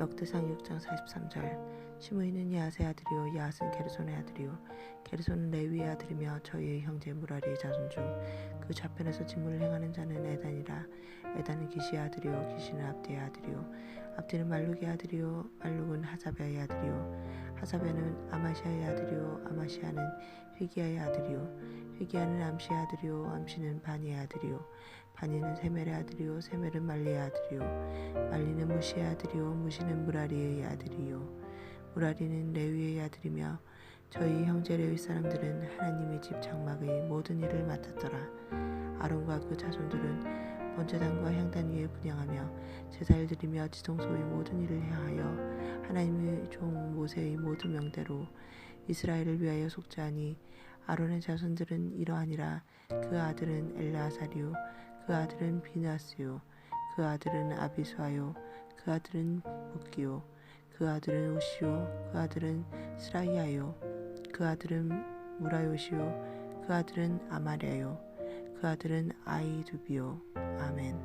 역대상 6장 43절. 시므이는 야세 아들이요 야스는 게르손의 아들이요. 게르손은 레위의 아들이며 저희의 형제 무라리의 자손 중 그 좌편에서 직무를 행하는 자는 에단이라. 에단은 기시의 아들이요 기시는 압디의 아들이요. 압디는 말룩의 아들이요 말룩은 하사베의 아들이요. 하사베는 아마시아의 아들이요 아마시아는 휘기야의 아들이요 휘기야는 암시의 아들이요 암시는 바니의 아들이요 바니는 세멜의 아들이요 세멜은 말리의 아들이요 말리는 무시의 아들이요 무시는 무라리의 아들이요 무라리는 레위의 아들이며 저희 형제 레위 사람들은 하나님의 집 장막의 모든 일을 맡았더라. 아론과 그 자손들은 번제단과 향단 위에 분양하며 제사를 드리며 지성소의 모든 일을 행하여 하나님의 종 모세의 모든 명대로 이스라엘을 위하여 속죄하니 아론의 자손들은 이러하니라. 그 아들은 엘라사리요 그 아들은 비나스요 그 아들은 아비수아요 그 아들은 부기요 그 아들은 우시요 그 아들은 스라이아요 그 아들은 무라요시요 그 아들은 아마랴요 그 아들은 아이두비요. 아멘